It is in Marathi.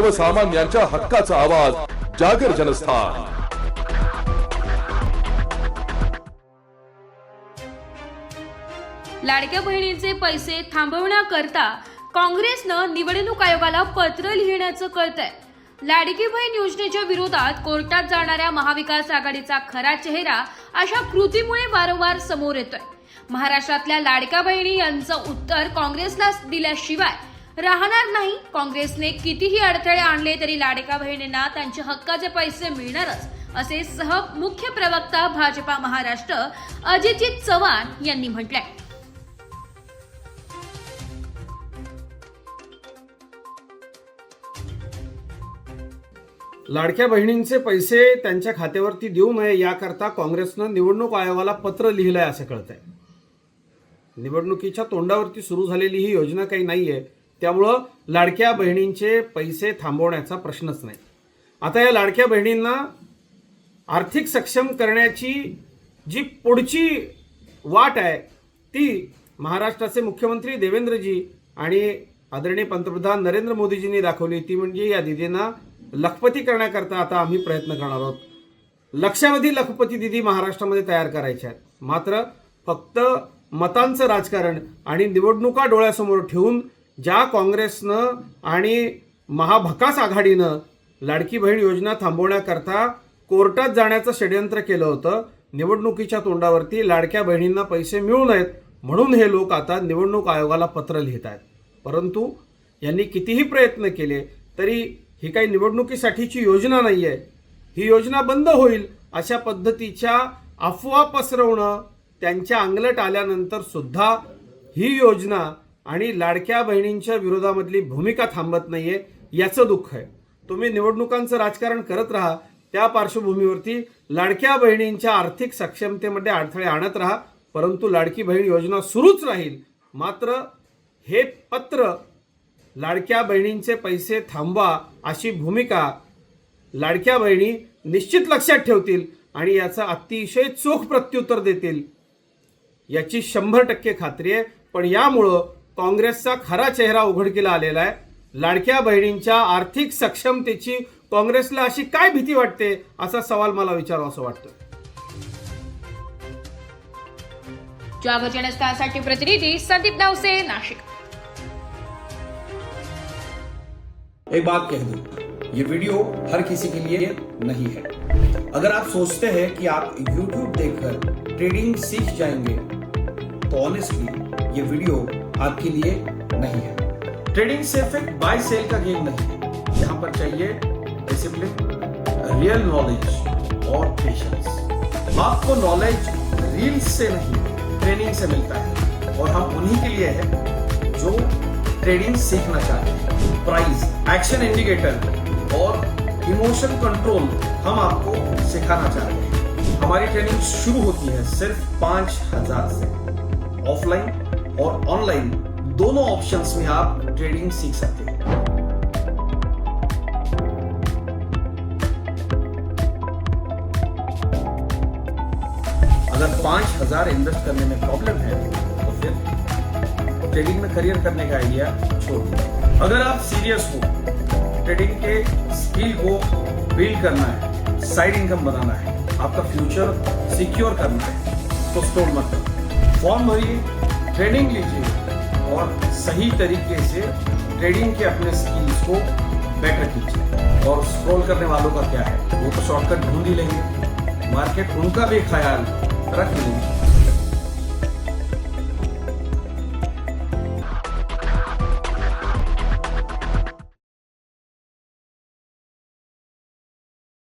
सर्वसामान्यांच्या हक्काचा आवाज जागर जनस्थान. लाडक्या बहिणींचे पैसे थांबवण्याकरता काँग्रेसनं निवडणूक आयोगाला पत्र लिहिण्याचं कळतंय. लाडकी बहीण योजनेच्या विरोधात कोर्टात जाणाऱ्या महाविकास आघाडीचा खरा चेहरा अशा कृतीमुळे वारंवार समोर येतोय. महाराष्ट्रातल्या लाडक्या बहिणी यांचं उत्तर काँग्रेसला दिल्याशिवाय राहणार नाही. काँग्रेसने कितीही अडथळे आणले तरी लाडेका बहिणींना त्यांचे हक्काचे पैसे मिळणारच असे सह मुख्य प्रवक्ता भाजपा महाराष्ट्र अजितजित चव्हाण यांनी म्हटलंय. लाडक्या बहिणींचे पैसे त्यांच्या खात्यावरती देऊ नये याकरता काँग्रेसनं निवडणूक आयोगाला पत्र लिहिलंय असं कळत आहे निवडणुकीच्या तोंडावरती सुरू झालेली ही योजना काही नाही आहे त्यामुळं लाडक्या बहिणींचे पैसे थांबवण्याचा प्रश्नच नाही. आता या लाडक्या बहिणींना आर्थिक सक्षम करण्याची जी पुढची वाट आहे ती महाराष्ट्राचे मुख्यमंत्री देवेंद्रजी आणि आदरणीय पंतप्रधान नरेंद्र मोदीजींनी दाखवली ती म्हणजे या दिदींना लखपती करण्याकरता आता आम्ही प्रयत्न करणार आहोत. लक्षावधी लखपती दिदी महाराष्ट्रामध्ये तयार करायच्या आहेत. मात्र फक्त मतांचं राजकारण आणि निवडणुका डोळ्यासमोर ठेवून ज्या काँग्रेसनं आणि महाभकास आघाडीनं लाडकी बहीण योजना थांबवण्याकरता कोर्टात जाण्याचं षडयंत्र केलं होतं निवडणुकीच्या तोंडावरती लाडक्या बहिणींना पैसे मिळू नयेत म्हणून हे लोक आता निवडणूक आयोगाला पत्र लिहित आहेत. परंतु यांनी कितीही प्रयत्न केले तरी ही काही निवडणुकीसाठीची योजना नाही आहे ही योजना बंद होईल अशा पद्धतीच्या अफवा पसरवणं त्यांच्या अंगलट आल्यानंतर सुद्धा ही योजना आणि लाडक्या बहिणींच्या विरोधामधली भूमिका थांबत नाहीये याचं दुःख आहे. तुम्ही निवडणुकांचं राजकारण करत राहा त्या पार्श्वभूमीवरती लाडक्या बहिणींच्या आर्थिक सक्षमतेमध्ये अडथळे आणत राहा परंतु लाडकी बहीण योजना सुरूच राहील. मात्र हे पत्र लाडक्या बहिणींचे पैसे थांबवा अशी भूमिका लाडक्या बहिणी निश्चित लक्षात ठेवतील आणि याचं अतिशय चोख प्रत्युत्तर देतील. याची शंभर टक्के खात्री आहे पण यामुळं काँग्रेसचा खरा चेहरा उघडकीला आलेला आहे. लाडक्या बहिणींच्या आर्थिक सक्षमतेची काँग्रेसला अशी काय भीती वाटते असा सवाल मला विचारावा असं वाटतं. जागर जनस्थासाठी प्रतिनिधी संदीप दावसे नाशिक. एक बात कह दूं ये वीडियो हर किसी के लिए नहीं है। अगर आप सोचते हैं कि आप YouTube देखकर ट्रेडिंग सीख जाएंगे तो ऑनेस्टली ये वीडियो आपके लिए नहीं है। ट्रेडिंग सिर्फ़ एक बाय सेल का गेम नहीं है। यहाँ पर चाहिए डिसिप्लिन रियल नॉलेज और पेशेंस आपको नॉलेज रील्स से नहीं ट्रेनिंग से मिलता है। और हम उन्हीं के लिए है जो ट्रेडिंग सीखना चाहते हैं। प्राइस एक्शन इंडिकेटर और इमोशन कंट्रोल हम आपको सिखाना चाहते हैं। हमारी ट्रेनिंग शुरू होती है सिर्फ़ पाँच हज़ार से। ऑफलाइन और ऑनलाइन दोनों ऑप्शंस में आप ट्रेडिंग सीख सकते हैं। अगर पाँच हज़ार इन्वेस्ट करने में प्रॉब्लम है तो फिर ट्रेडिंग में करियर करने का आइडिया छोड़ दो। अगर आप सीरियस हो ट्रेडिंग के स्किल को बिल्ड करना है साइड इनकम बनाना है, आपका फ्यूचर सिक्योर करना है तो स्टोर मत करो। फॉर्म भरिए ट्रेनिंग लीजिए और सही तरीके से ट्रेडिंग के अपने स्किल्स को बेटर कीजिए। और स्क्रॉल करने वालों का क्या है? वो तो शॉर्टकट ढूंढ ही लेंगे। मार्केट उनका भी ख्याल रख लेंगे